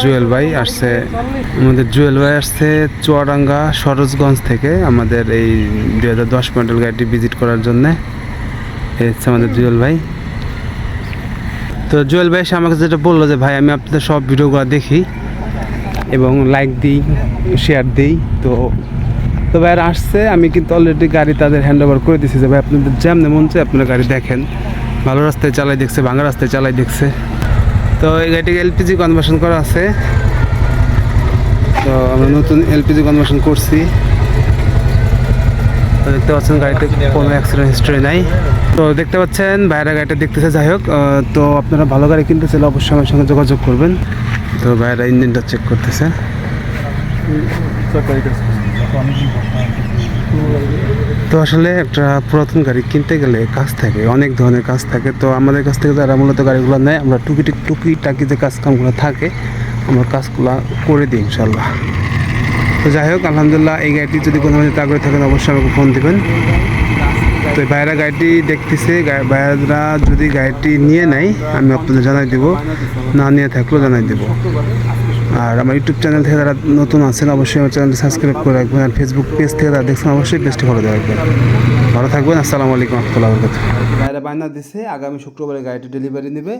জুয়েল ভাই আসছে। আমাদের জুয়েল ভাই আসছে চুয়াডাঙ্গা, সরোজগঞ্জ থেকে আমাদের এই দুই হাজার দশ মডেল গাড়িটি ভিজিট করার জন্যে। হচ্ছে আমাদের জুয়েল ভাই। তো জুয়েল ভাই এসে আমাকে যেটা বলল যে, ভাই, আমি আপনাদের সব ভিডিওগুলো দেখি এবং লাইক দিই শেয়ার দিই। তো তো ভাইয়ারা আসছে। আমি কিন্তু অলরেডি গাড়ি তাদের হ্যান্ড ওভার করে দিয়েছি যে, ভাই, আপনাদের মন চায় আপনারা গাড়ি দেখেন। ভালো রাস্তায় চালাই দেখছে, ভাঙা রাস্তায় চালাই দেখছে। তো এই গাড়িটিকে এলপিজি কনভার্সন করা আছে। তো আমরা নতুন এলপিজি কনভার্সন করছি। তো দেখতে পাচ্ছেন গাড়িতে কোনো অ্যাক্সিডেন্ট হিস্ট্রি নাই। তো দেখতে পাচ্ছেন, ভাইরা গাড়িটা দেখতেছে, যাই হোক তো আপনারা ভালো গাড়ি কিনতে চাইলে অবশ্যই আমার সঙ্গে যোগাযোগ করবেন। তো ভাইরা ইঞ্জিনটা চেক করতেছে। তো আসলে একটা পুরাতন গাড়ি কিনতে গেলে কাজ থাকে, অনেক ধরনের কাজ থাকে। তো আমাদের কাছ থেকে যারা মূলত গাড়িগুলো নেয়, আমরা টুকি টুকি টাকি যে কাজ কামগুলো থাকে, আমরা কাজগুলো করে দিই ইনশাল্লাহ তো যাই হোক, আলহামদুলিল্লাহ এই গাড়িটি যদি কোনো আগ্রহী থাকেন, অবশ্যই আমাকে ফোন দেবেন। তো ভাইরা গাড়িটি দেখতেছে ভাইয়ারা যদি গাড়িটি নিয়ে নেয়, আমি আপনাদের জানাই দেব, না নিয়ে থাকলেও জানাই দেব। আর আমার ইউটিউব চ্যানেল থেকে তারা নতুন আছেন, অবশ্যই আমার চ্যানেলটি সাবস্ক্রাইব করে রাখবেন। আর ফেসবুক পেজ থেকে তারা দেখছেন, অবশ্যই পেজটি ফলো দিয়ে রাখবেন। ভালো থাকবেন, আসসালামু আলাইকুম রহমতুল্লাহ বাইরে বায়না দিছে, আগামী শুক্রবারে গাড়িটি ডেলিভারি নেবে।